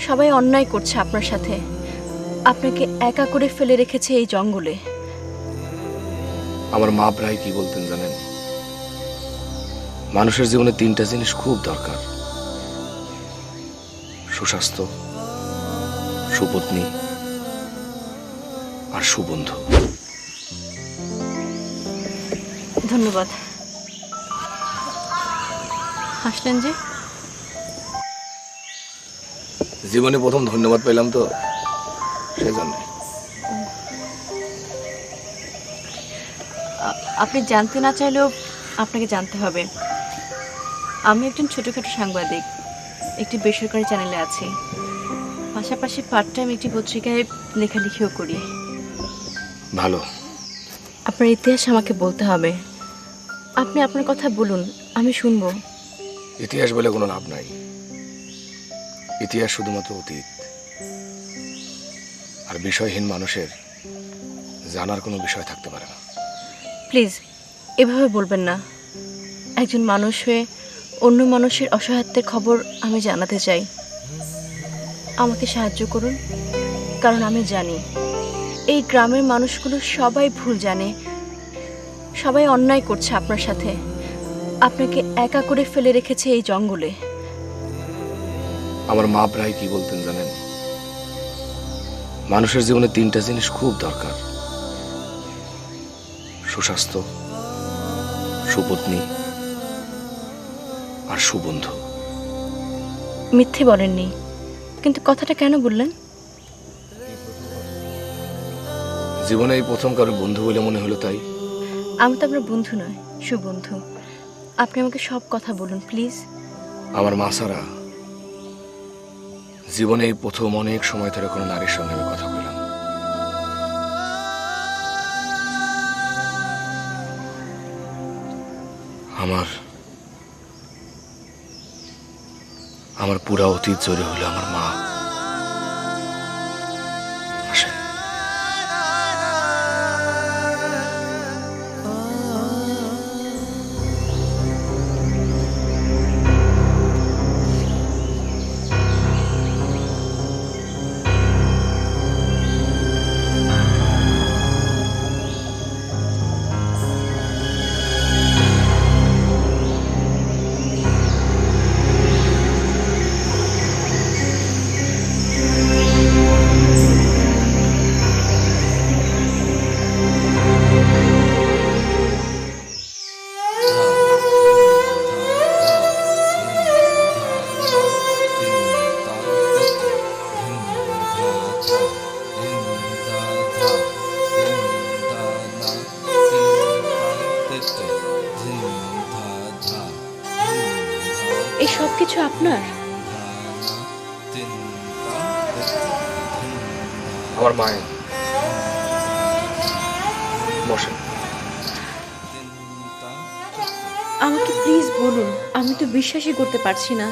সবাই অন্যায় করছে আপনার সাথে। আপনাকে একা করে ফেলে রেখেছে এই জঙ্গলে। আমার মা প্রায় কি বলতেন জানেন? মানুষের জীবনে তিনটা জিনিস খুব দরকার। সুস্বাস্থ্য সুপত্নী আর সুবন্ধু। ধন্যবাদ। হাসলেন যে? জীবনে প্রথম ধন্যবাদ পেলাম তো সেজন্য। আপনি জানতে না চাইলেও আপনাকে জানতে হবে। আমি একজন ছোটোখাটো সাংবাদিক একটি বেসরকারি চ্যানেলে আছি। পাশাপাশি পার্ট টাইম একটি পত্রিকায় লেখালেখিও করি। ভালো। আপনার ইতিহাস আমাকে বলতে হবে। আপনি আপনার কথা বলুন আমি শুনব। ইতিহাস বলে কোনো লাভ নাই। ইতিহাস শুধুমাত্র অতীত। আর বিষয়হীন মানুষের জানার কোনো বিষয় থাকতে পারে না। প্লিজ, এভাবে বলবেন না। একজন মানুষ হয়ে অন্য মানুষের অসহায়ত্বের খবর আমি জানাতে চাই। আমাকে সাহায্য করুন, কারণ আমি জানি এই গ্রামের মানুষগুলো সবাই ভুল জানে। সবাই অন্যায় করছে আপনার সাথে। আপনাকে একা করে ফেলে রেখেছে এই জঙ্গলে। আমার মা প্রায় কি বলতেন জানেন? মানুষের জীবনে তিনটা জিনিস খুব দরকার। সুস্বাস্থ্য সুপত্নী আর সুবন্ধু। মিথ্যে বলেননি কিন্তু কথাটা কেন বললেন? জীবনে এই প্রথম কারও বন্ধু বলে মনে হলো তাই। আমি তো আপনার বন্ধু নয় সুবন্ধু। আপনি আমাকে সব কথা বলুন প্লিজ। আমার মা ছাড়া জীবনে এই প্রথম অনেক সময় ধরে কোনো নারীর সঙ্গে আমি কথা বললাম। আমার আমার পুরা অতীত জোরে হলো আমার মা। আমার মায়ের। বসেন। আমাকে প্লিজ বলুন আমি তো বিশ্বাসই করতে পারছি না।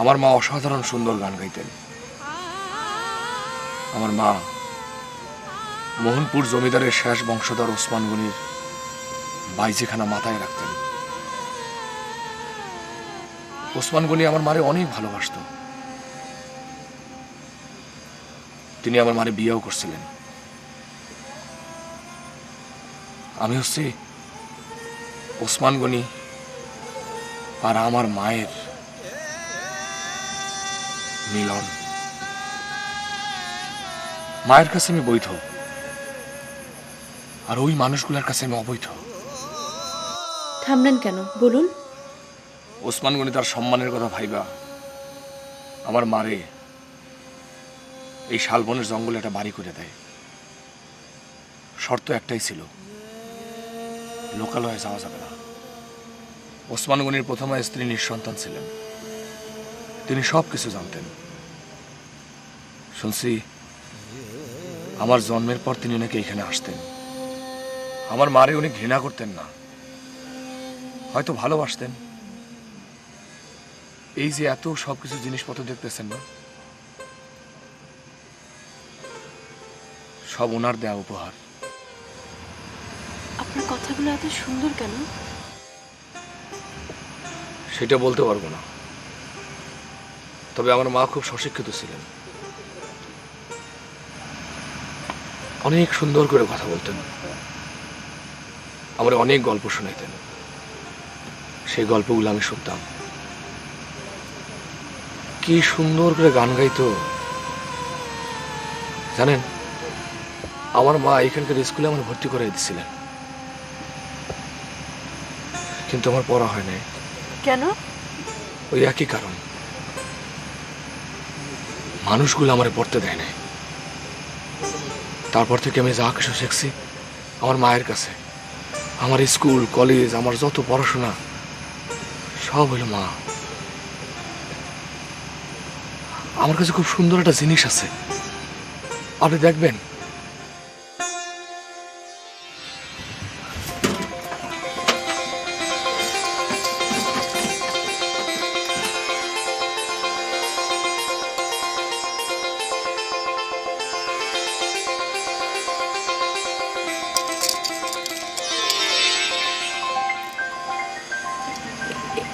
আমার মা অসাধারণ সুন্দর গান গাইতেন। আমার মা মোহনপুর জমিদারের শেষ বংশধর ওসমান গনির বাইজেখানা মাথায় রাখতেন। ওসমান গনি আমার মারে অনেক ভালোবাসত। তিনি আমার মারে বিয়েও করছিলেন। আমি হচ্ছি ওসমান গনি আর আমার মায়ের মিলন। মায়ের কাছে আমি বৈধ। আর ওই মানুষগুলোর কাছে আমি অবৈধ। থামলেন কেন? বলুন। ওসমান গনি তার সম্মানের কথা ভাইবা। আমার মারে এই শালবনের জঙ্গলে একটা বাড়ি করে দেয়। শর্ত একটাই ছিল লোকালয়ে যাওয়া যাবে না। ওসমান গনির প্রথম স্ত্রী নিঃসন্তান ছিলেন। তিনি সব কিছু জানতেন। শুনছি আমার জন্মের পর তিনি নাকি এখানে আসতেন। আমার মারে উনি ঘৃণা করতেন না। হয়তো ভালোবাসতেন। এই যে এত সবকিছু জিনিসপত্র দেখতেছেন না? সব ওনার দেয়া উপহার। আপনার কথাগুলো এত সুন্দর কেন? সেটা বলতে পারব না। তবে আমার মা খুব সশিক্ষিত ছিলেন। অনেক সুন্দর করে কথা বলতেন। আমার অনেক গল্প শোনাইতেন। সেই গল্পগুলো আমি শুনতাম। কি সুন্দর করে গান গাইতো। জানেন আমার মা এখানকার স্কুলে আমার ভর্তি করে দিছিলেন। কিন্তু আমার পড়া হয় নাই। কেন? ওই একই কারণ। মানুষগুলো আমার পড়তে দেয় নাই। তারপর থেকে আমি যা কিছু শিখছি আমার মায়ের কাছে। আমার স্কুল, কলেজ, আমার যত পড়াশোনা, সব হলো মা। আমার কাছে খুব সুন্দর একটা জিনিস আছে। আপনি দেখবেন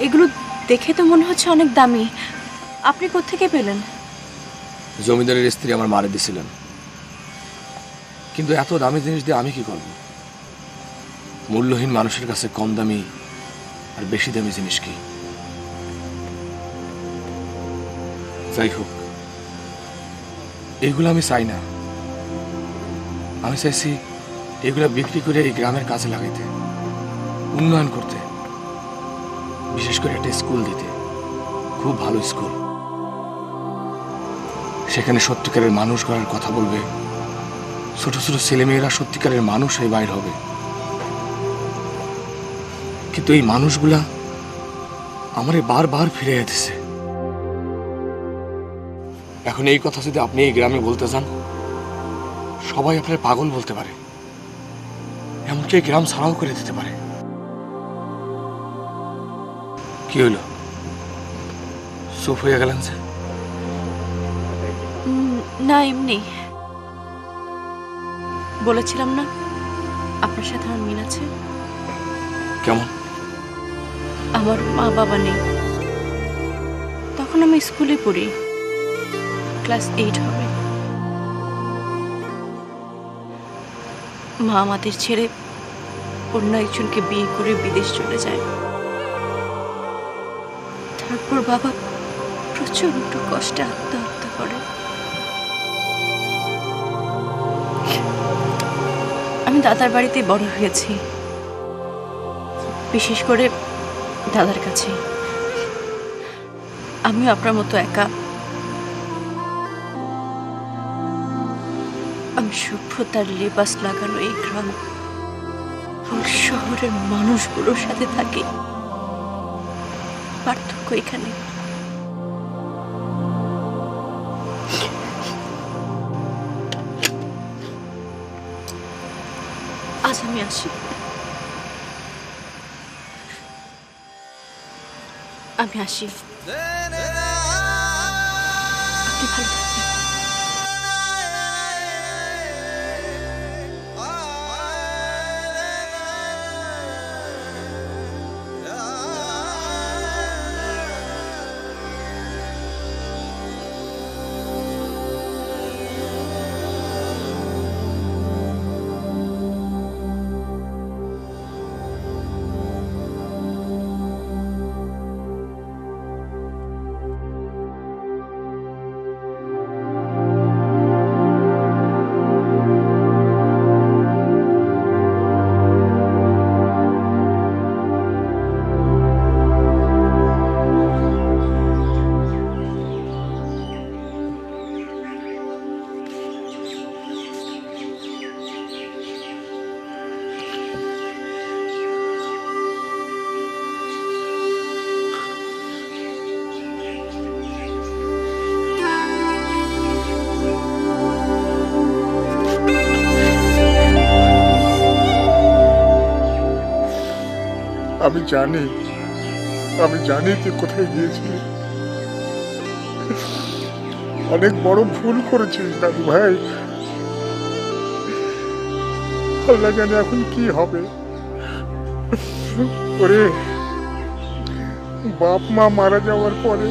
এগুলো দেখে তো মনে হচ্ছে অনেক দামি। আপনি কোত্থেকে পেলেন? জমিদারের স্ত্রী আমার মারে দিছিলেন। কিন্তু এত দামি জিনিস দিয়ে আমি কি করব? মূল্যহীন মানুষের কাছে কম দামি আর বেশি দামি জিনিস কি? যাই হোক, এগুলো আমি চাই না। আমি চাইছি এগুলো বিক্রি করে এই গ্রামের কাজে লাগাইতে, উন্নয়ন করতে। বিশেষ করে একটা স্কুল দিতে। খুব ভালো স্কুল। সেখানে সত্যিকারের মানুষ গড়ার কথা বলবে। ছোট ছোট ছেলেমেয়েরা সত্যিকারের মানুষ হয়ে বাইর হবে। কিন্তু এই মানুষগুলা আমারে বারবার ফিরে যেতেছে এখন এই কথা যদি আপনি এই গ্রামে বলতে যান, সবাই আপনার পাগল বলতে পারে। এমনকি এই গ্রাম ছাড়াও করে দিতে পারে। কি হইল? চুপ হয়ে গেলেন যে? উম, না এমনি। বলেছিলাম না আপনার সাথে আমার মিল আছে? কেমন? আমার মা বাবা নেই। তখন আমি স্কুলে পড়ি। ক্লাস এইট হবে। মা আমাদের ছেড়ে অন্য একজনকে বিয়ে করে বিদেশ চলে যায়। তারপর বাবা প্রচণ্ড কষ্টে আত্মহত্যা করে। আমি দাদার বাড়িতে বড় হয়েছি। বিশেষ করে দাদার কাছে। আমি আপনার মতো একা। আমি সভ্যতার লেবাস লাগানো এই গ্রাম। শহরের মানুষগুলোর সাথে থাকি। পার্থক্য এখানে। আজ আমি আসি। আমি আসি। আপনি ভালো জানি, আমি জানি তুই কোথায় গিয়েছিলি। অনেক বড় ভুল করেছিস দাদু ভাই। আল্লাহ জানে এখন কি হবে। ওরে, বাপ মা মারা যাওয়ার পরে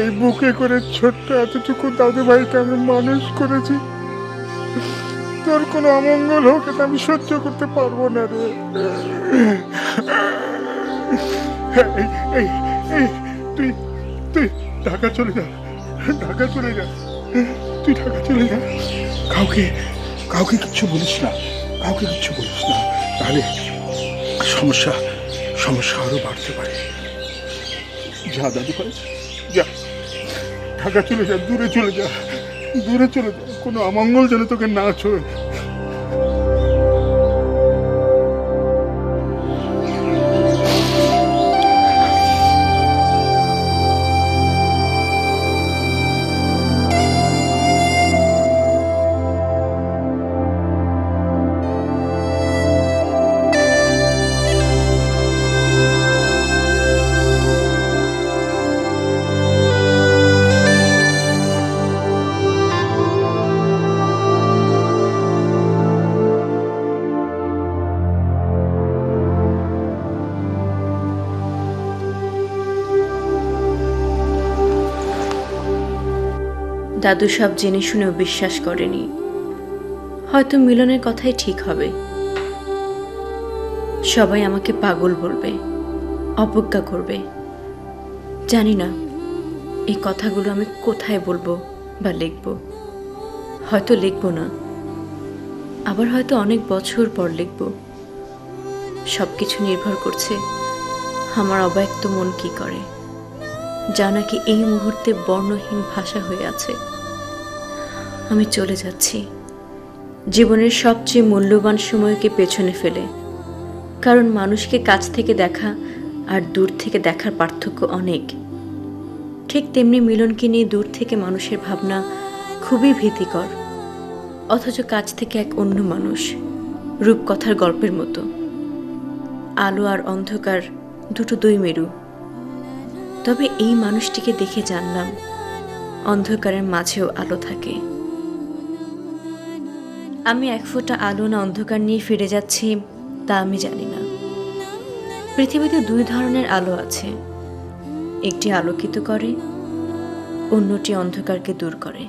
এই বুকে করে ছোট্ট এতটুকু দাদু ভাইকে আমি মানুষ করেছি? তোর কোনো অমঙ্গল হোক, এটা আমি সহ্য করতে পারব না রে। তুই তুই ঢাকা চলে যা, ঢাকা চলে যা, তুই ঢাকা চলে যা। কাউকে কাউকে কিচ্ছু বলিস না, কাউকে কিচ্ছু বলিস না। তাহলে সমস্যা সমস্যা আরও বাড়তে পারে। যা দাদু ভাই যা, ঢাকা চলে যা, দূরে চলে যা। দূরে চলে যা কোনো অমঙ্গল যেন তোকে না ছোড়ে দাদু সব জেনে শুনেও বিশ্বাস করেনি। হয়তো মিলনের কথাই ঠিক হবে। সবাই আমাকে পাগল বলবে, অবজ্ঞা করবে। জানি না, এই কথাগুলো আমি কোথায় বলব বা লিখব। হয়তো লিখব না। আবার হয়তো অনেক বছর পর লিখব। সব কিছু নির্ভর করছে আমার অব্যক্ত মন কি করে। যা নাকি এই মুহূর্তে বর্ণহীন ভাষা হয়ে আছে। আমি চলে যাচ্ছি। জীবনের সবচেয়ে মূল্যবান সময়কে পেছনে ফেলে। কারণ মানুষকে কাছ থেকে দেখা আর দূর থেকে দেখার পার্থক্য অনেক। ঠিক তেমনি মিলনকে নিয়ে দূর থেকে মানুষের ভাবনা খুবই ভীতিকর। অথচ কাছ থেকে এক অন্য মানুষ, রূপকথার গল্পের মতো। আলো আর অন্ধকার দুটো দুই মেরু। তবে এই মানুষটিকে দেখে জানলাম, অন্ধকারের মাঝেও আলো থাকে। আমি এক ফোঁটা আলো না অন্ধকার নিয়ে ফিরে যাচ্ছি, তা আমি জানি না। পৃথিবীতে দুই ধরনের আলো আছে, একটি আলোকিত করে, অন্যটি অন্ধকারকে দূর করে।